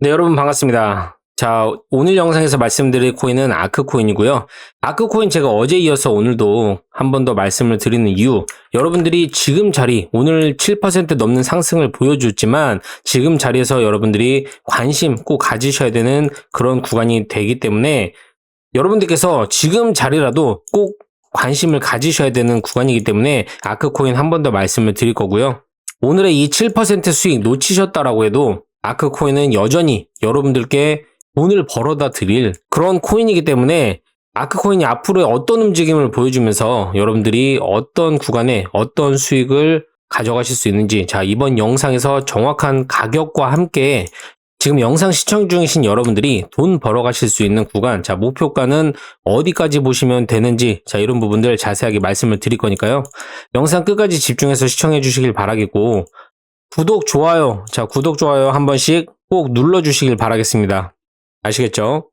네, 여러분 반갑습니다. 자, 오늘 영상에서 말씀드릴 코인은 아크코인이고요. 아크코인 제가 어제 이어서 오늘도 한 번 더 말씀을 드리는 이유, 여러분들이 지금 자리, 오늘 7% 넘는 상승을 보여줬지만 지금 자리에서 여러분들이 관심 꼭 가지셔야 되는 그런 구간이 되기 때문에 여러분들께서 지금 자리라도 꼭 관심을 가지셔야 되는 구간이기 때문에 아크코인 한 번 더 말씀을 드릴 거고요. 오늘의 이 7% 수익 놓치셨다라고 해도 아크 코인은 여전히 여러분들께 돈을 벌어다 드릴 그런 코인이기 때문에 아크 코인이 앞으로 어떤 움직임을 보여주면서 여러분들이 어떤 구간에 어떤 수익을 가져가실 수 있는지 자 이번 영상에서 정확한 가격과 함께 지금 영상 시청 중이신 여러분들이 돈 벌어 가실 수 있는 구간 자 목표가는 어디까지 보시면 되는지 자 이런 부분들 자세하게 말씀을 드릴 거니까요. 영상 끝까지 집중해서 시청해 주시길 바라겠고 구독 좋아요 자 구독 좋아요 한 번씩 꼭 눌러 주시길 바라겠습니다 아시겠죠?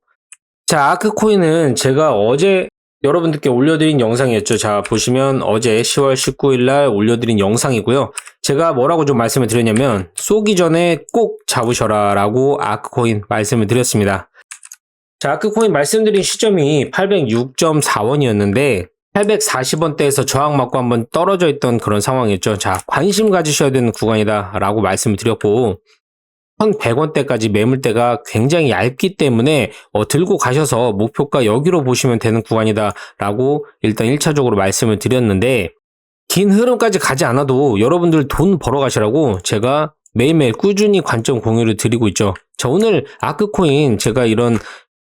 자, 아크코인은 제가 어제 여러분들께 올려드린 영상이었죠. 자, 보시면 어제 10월 19일 날 올려드린 영상이고요. 제가 뭐라고 좀 말씀을 드렸냐면, 쏘기 전에 꼭 잡으셔라 라고 아크코인 말씀을 드렸습니다. 자, 아크코인 말씀드린 시점이 806.4원이었는데, 840원대에서 저항 맞고 한번 떨어져 있던 그런 상황이었죠. 자, 관심 가지셔야 되는 구간이다 라고 말씀을 드렸고, 1100원대까지 매물대가 굉장히 얇기 때문에 어, 들고 가셔서 목표가 여기로 보시면 되는 구간이다 라고 일단 1차적으로 말씀을 드렸는데 긴 흐름까지 가지 않아도 여러분들 돈 벌어 가시라고 제가 매일매일 꾸준히 관점 공유를 드리고 있죠. 자, 오늘 아크코인 제가 이런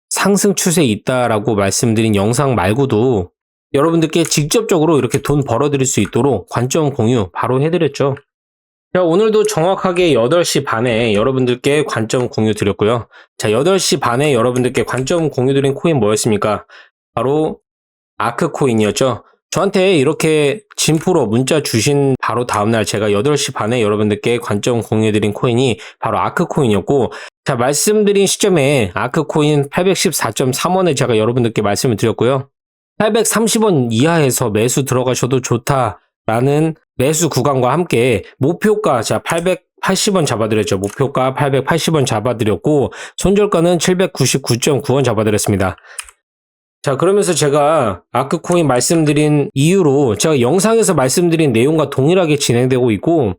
상승 추세에 있다라고 말씀드린 영상 말고도 여러분들께 직접적으로 이렇게 돈 벌어드릴 수 있도록 관점 공유 바로 해드렸죠. 자, 오늘도 정확하게 8시 반에 여러분들께 관점 공유 드렸고요. 자, 8시 반에 여러분들께 관점 공유 드린 코인 뭐였습니까? 바로 아크 코인이었죠. 저한테 이렇게 진프로 문자 주신 바로 다음날 제가 8시 반에 여러분들께 관점 공유 드린 코인이 바로 아크 코인이었고, 자, 말씀드린 시점에 아크 코인 814.3원을 제가 여러분들께 말씀을 드렸고요. 830원 이하에서 매수 들어가셔도 좋다라는 매수 구간과 함께 목표가 자 880원 잡아드렸죠. 목표가 880원 잡아드렸고 손절가는 799.9원 잡아드렸습니다. 자 그러면서 제가 아크코인 말씀드린 이유로 제가 영상에서 말씀드린 내용과 동일하게 진행되고 있고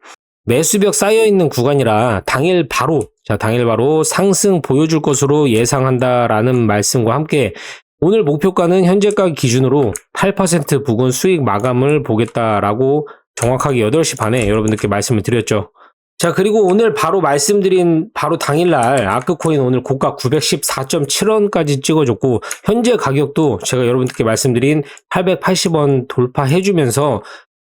매수벽 쌓여 있는 구간이라 당일 바로 자 당일 바로 상승 보여줄 것으로 예상한다라는 말씀과 함께 오늘 목표가는 현재가 기준으로 8% 부근 수익 마감을 보겠다라고 정확하게 8시 반에 여러분들께 말씀을 드렸죠. 자, 그리고 오늘 바로 말씀드린 바로 당일날 아크코인 오늘 고가 914.7원까지 찍어줬고, 현재 가격도 제가 여러분들께 말씀드린 880원 돌파해주면서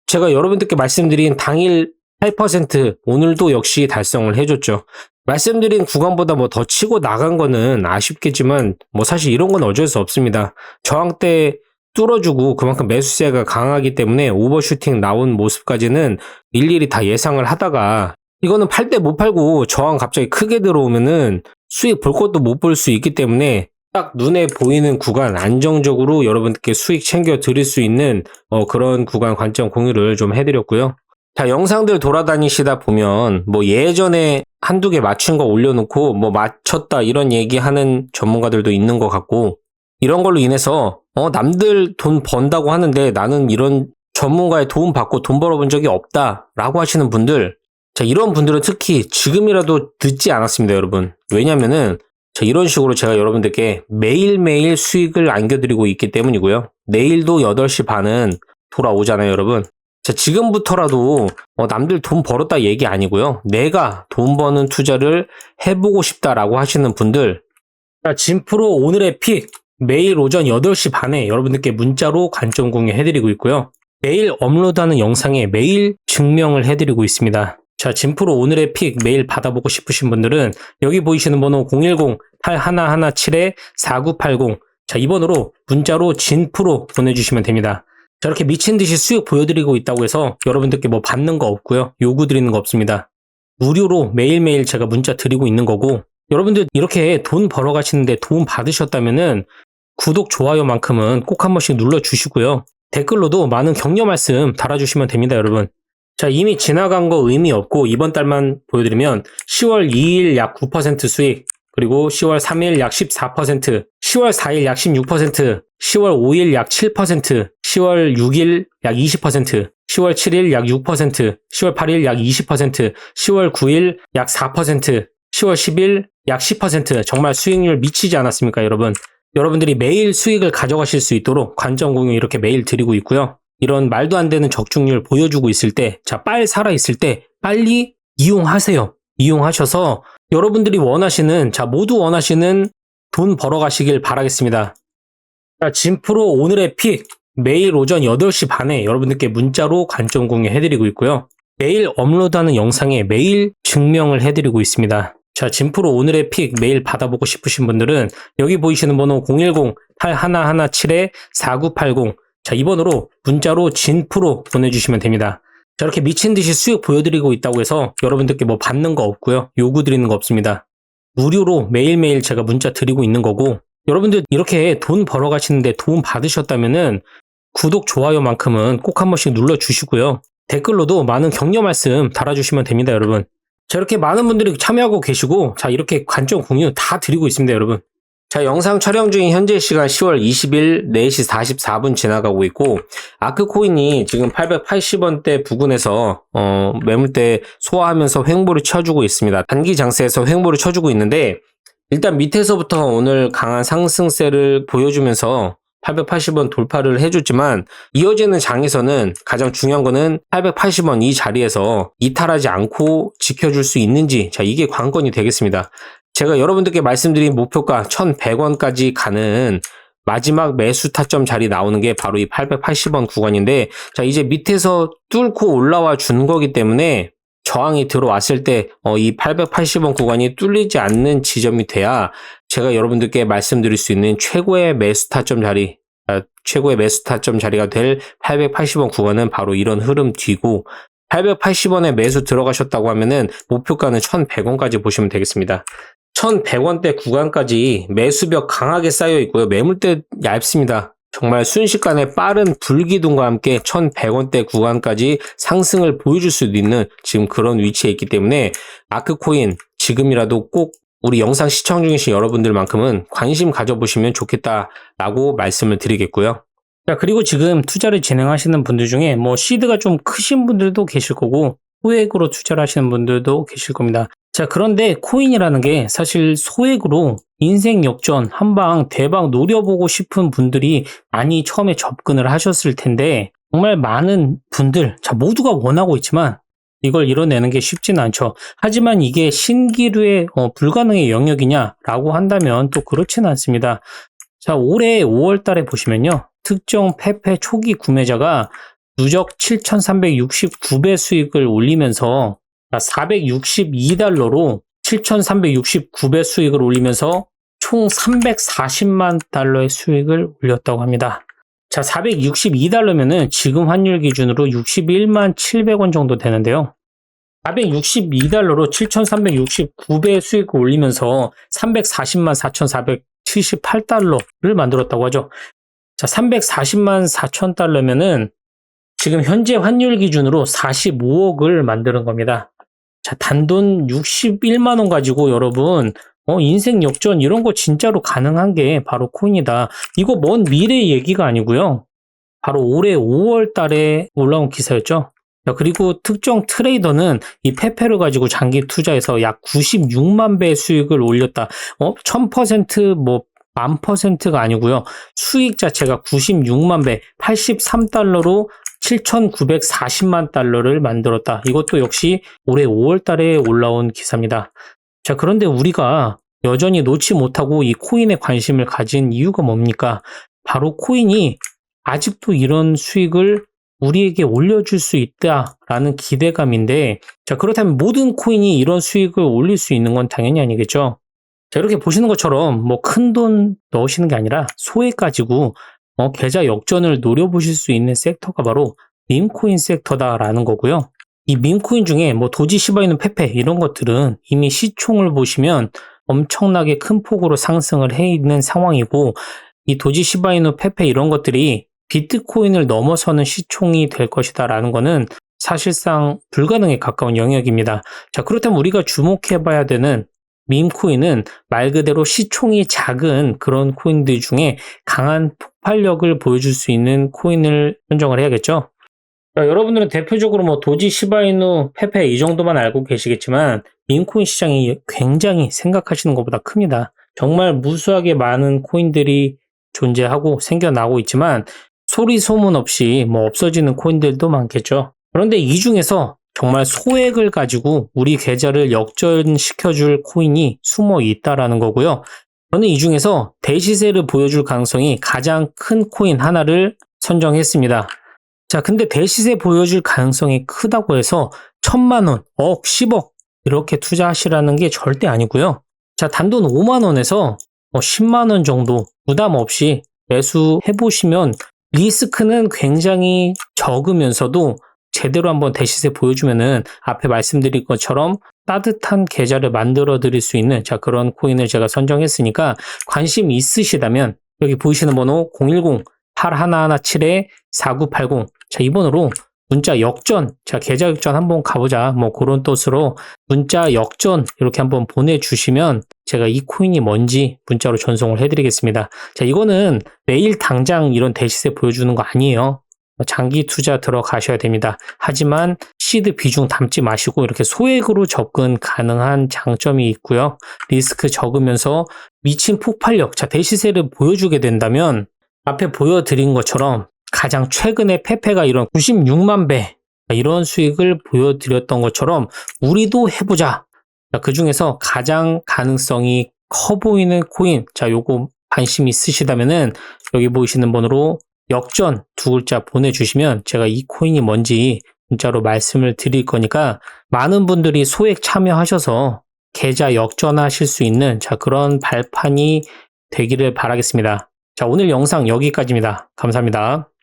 제가 여러분들께 말씀드린 당일 8% 오늘도 역시 달성을 해줬죠. 말씀드린 구간보다 뭐 더 치고 나간 거는 아쉽겠지만 뭐 사실 이런 건 어쩔 수 없습니다. 저항 때 뚫어주고 그만큼 매수세가 강하기 때문에 오버슈팅 나온 모습까지는 일일이 다 예상을 하다가 이거는 팔 때 못 팔고 저항 갑자기 크게 들어오면은 수익 볼 것도 못 볼 수 있기 때문에 딱 눈에 보이는 구간 안정적으로 여러분께 수익 챙겨 드릴 수 있는 어, 그런 구간 관점 공유를 좀 해드렸고요. 자, 영상들 돌아다니시다 보면 뭐 예전에 한두 개 맞춘 거 올려놓고 뭐 맞췄다 이런 얘기 하는 전문가들도 있는 것 같고 이런 걸로 인해서 어 남들 돈 번다고 하는데 나는 이런 전문가의 도움 받고 돈 벌어본 적이 없다 라고 하시는 분들 자 이런 분들은 특히 지금이라도 듣지 않았습니다 여러분. 왜냐면은 자 이런 식으로 제가 여러분들께 매일매일 수익을 안겨드리고 있기 때문이고요. 내일도 8시 반은 돌아오잖아요 여러분 자, 지금부터라도 어, 남들 돈 벌었다 얘기 아니고요. 내가 돈 버는 투자를 해보고 싶다라고 하시는 분들, 자, 진프로 오늘의 픽 매일 오전 8시 반에 여러분들께 문자로 관점 공유해드리고 있고요. 매일 업로드하는 영상에 매일 증명을 해드리고 있습니다. 자, 진프로 오늘의 픽 매일 받아보고 싶으신 분들은 여기 보이시는 번호 010-8117-4980 자, 이 번호로 문자로 진프로 보내주시면 됩니다. 저렇게 미친 듯이 수익 보여드리고 있다고 해서 여러분들께 뭐 받는 거 없고요. 요구 드리는 거 없습니다. 무료로 매일매일 제가 문자 드리고 있는 거고 여러분들 이렇게 돈 벌어 가시는데 도움 받으셨다면은 구독, 좋아요만큼은 꼭 한 번씩 눌러 주시고요. 댓글로도 많은 격려 말씀 달아주시면 됩니다, 여러분. 자, 이미 지나간 거 의미 없고 이번 달만 보여드리면 10월 2일 약 9% 수익, 그리고 10월 3일 약 14%, 10월 4일 약 16%, 10월 5일 약 7%, 10월 6일 약 20%, 10월 7일 약 6%, 10월 8일 약 20%, 10월 9일 약 4%, 10월 10일 약 10% 정말 수익률 미치지 않았습니까, 여러분? 여러분들이 매일 수익을 가져가실 수 있도록 관점 공유 이렇게 매일 드리고 있고요. 이런 말도 안 되는 적중률 보여주고 있을 때, 자, 빨 살아 있을 때 빨리 이용하세요. 이용하셔서 여러분들이 원하시는, 자, 모두 원하시는 돈 벌어가시길 바라겠습니다. 자, 진프로 오늘의 픽, 매일 오전 8시 반에 여러분들께 문자로 관점 공유해드리고 있고요. 매일 업로드하는 영상에 매일 증명을 해드리고 있습니다. 자, 진프로 오늘의 픽 매일 받아보고 싶으신 분들은 여기 보이시는 번호 010-8117-4980 자, 이 번호로 문자로 진프로 보내주시면 됩니다. 자, 이렇게 미친 듯이 수익 보여드리고 있다고 해서 여러분들께 뭐 받는 거 없고요. 요구 드리는 거 없습니다. 무료로 매일매일 제가 문자 드리고 있는 거고 여러분들 이렇게 돈 벌어 가시는데 도움 받으셨다면은 구독, 좋아요만큼은 꼭 한 번씩 눌러 주시고요. 댓글로도 많은 격려 말씀 달아주시면 됩니다, 여러분. 자, 이렇게 많은 분들이 참여하고 계시고, 자, 이렇게 관점 공유 다 드리고 있습니다, 여러분. 자, 영상 촬영 중인 현재 시간 10월 20일 4시 44분 지나가고 있고, 아크 코인이 지금 880원대 부근에서, 어, 매물대 소화하면서 횡보를 쳐주고 있습니다. 단기 장세에서 횡보를 쳐주고 있는데, 일단 밑에서부터 오늘 강한 상승세를 보여주면서 880원 돌파를 해줬지만 이어지는 장에서는 가장 중요한 거는 880원 이 자리에서 이탈하지 않고 지켜줄 수 있는지 자 이게 관건이 되겠습니다. 제가 여러분들께 말씀드린 목표가 1100원까지 가는 마지막 매수 타점 자리 나오는 게 바로 이 880원 구간인데 자 이제 밑에서 뚫고 올라와 준 거기 때문에 저항이 들어왔을 때, 어, 이 880원 구간이 뚫리지 않는 지점이 돼야 제가 여러분들께 말씀드릴 수 있는 최고의 매수 타점 자리, 아, 최고의 매수 타점 자리가 될 880원 구간은 바로 이런 흐름 뒤고, 880원에 매수 들어가셨다고 하면은 목표가는 1100원까지 보시면 되겠습니다. 1100원대 구간까지 매수벽 강하게 쌓여 있고요. 매물대 얇습니다. 정말 순식간에 빠른 불기둥과 함께 1100원대 구간까지 상승을 보여줄 수도 있는 지금 그런 위치에 있기 때문에 아크코인 지금이라도 꼭 우리 영상 시청 중이신 여러분들만큼은 관심 가져보시면 좋겠다라고 말씀을 드리겠고요. 자, 그리고 지금 투자를 진행하시는 분들 중에 뭐 시드가 좀 크신 분들도 계실 거고 소액으로 투자를 하시는 분들도 계실 겁니다. 자, 그런데 코인이라는 게 사실 소액으로 인생 역전 한방 대박 노려보고 싶은 분들이 많이 처음에 접근을 하셨을 텐데 정말 많은 분들, 자, 모두가 원하고 있지만 이걸 이뤄내는 게 쉽지는 않죠. 하지만 이게 신기루의 어, 불가능의 영역이냐라고 한다면 또 그렇지는 않습니다. 자, 올해 5월 달에 보시면요. 특정 페페 초기 구매자가 누적 7,369배 수익을 올리면서 462달러로 7,369배 수익을 올리면서 총 340만 달러의 수익을 올렸다고 합니다. 자, 462달러면은 지금 환율 기준으로 61만 700원 정도 되는데요. 462달러로 7,369배 수익을 올리면서 340만 4,478달러를 만들었다고 하죠. 자, 340만 4천 달러면은 지금 현재 환율 기준으로 45억을 만드는 겁니다. 자, 단돈 61만 원 가지고 여러분, 어, 인생 역전 이런 거 진짜로 가능한 게 바로 코인이다. 이거 먼 미래 얘기가 아니고요. 바로 올해 5월 달에 올라온 기사였죠. 자, 그리고 특정 트레이더는 이 페페를 가지고 장기 투자해서 약 96만 배 수익을 올렸다. 어, 1000% 뭐, 만 퍼센트가 아니고요. 수익 자체가 96만 배, 83달러로 7,940만 달러를 만들었다. 이것도 역시 올해 5월 달에 올라온 기사입니다. 자, 그런데 우리가 여전히 놓지 못하고 이 코인에 관심을 가진 이유가 뭡니까? 바로 코인이 아직도 이런 수익을 우리에게 올려줄 수 있다라는 기대감인데, 자, 그렇다면 모든 코인이 이런 수익을 올릴 수 있는 건 당연히 아니겠죠? 자, 이렇게 보시는 것처럼 뭐 큰 돈 넣으시는 게 아니라 소액 가지고 어, 계좌 역전을 노려보실 수 있는 섹터가 바로 밈코인 섹터다라는 거고요. 이 밈코인 중에 뭐 도지 시바이누 페페 이런 것들은 이미 시총을 보시면 엄청나게 큰 폭으로 상승을 해 있는 상황이고 이 도지 시바이누 페페 이런 것들이 비트코인을 넘어서는 시총이 될 것이다라는 거는 사실상 불가능에 가까운 영역입니다. 자, 그렇다면 우리가 주목해 봐야 되는 밈코인은 말 그대로 시총이 작은 그런 코인들 중에 강한 폭발력을 보여줄 수 있는 코인을 선정을 해야겠죠. 자, 여러분들은 대표적으로 뭐 도지, 시바이누, 페페 이 정도만 알고 계시겠지만 밈코인 시장이 굉장히 생각하시는 것보다 큽니다. 정말 무수하게 많은 코인들이 존재하고 생겨나고 있지만 소리 소문 없이 뭐 없어지는 코인들도 많겠죠. 그런데 이 중에서 정말 소액을 가지고 우리 계좌를 역전시켜 줄 코인이 숨어 있다라는 거고요. 저는 이 중에서 대시세를 보여줄 가능성이 가장 큰 코인 하나를 선정했습니다. 자, 근데 대시세 보여줄 가능성이 크다고 해서 천만 원, 억, 십억 이렇게 투자하시라는 게 절대 아니고요. 자, 단돈 5만 원에서 뭐 10만 원 정도 부담 없이 매수해 보시면 리스크는 굉장히 적으면서도 제대로 한번 대시세 보여주면은 앞에 말씀드린 것처럼 따뜻한 계좌를 만들어 드릴 수 있는 자 그런 코인을 제가 선정했으니까 관심 있으시다면 여기 보이시는 번호 010-8117-4980 자 이번으로 문자 역전 자 계좌 역전 한번 가보자. 뭐 그런 뜻으로 문자 역전 이렇게 한번 보내주시면 제가 이 코인이 뭔지 문자로 전송을 해드리겠습니다. 자 이거는 매일 당장 이런 대시세 보여주는 거 아니에요 장기 투자 들어가셔야 됩니다. 하지만 시드 비중 담지 마시고 이렇게 소액으로 접근 가능한 장점이 있고요. 리스크 적으면서 미친 폭발력, 자, 대시세를 보여주게 된다면 앞에 보여드린 것처럼 가장 최근에 페페가 이런 96만 배 이런 수익을 보여드렸던 것처럼 우리도 해보자. 그 중에서 가장 가능성이 커 보이는 코인, 자, 요거 관심 있으시다면은 여기 보이시는 번호로 역전 두 글자 보내주시면 제가 이 코인이 뭔지 문자로 말씀을 드릴 거니까 많은 분들이 소액 참여하셔서 계좌 역전하실 수 있는 자 그런 발판이 되기를 바라겠습니다. 자 오늘 영상 여기까지입니다. 감사합니다.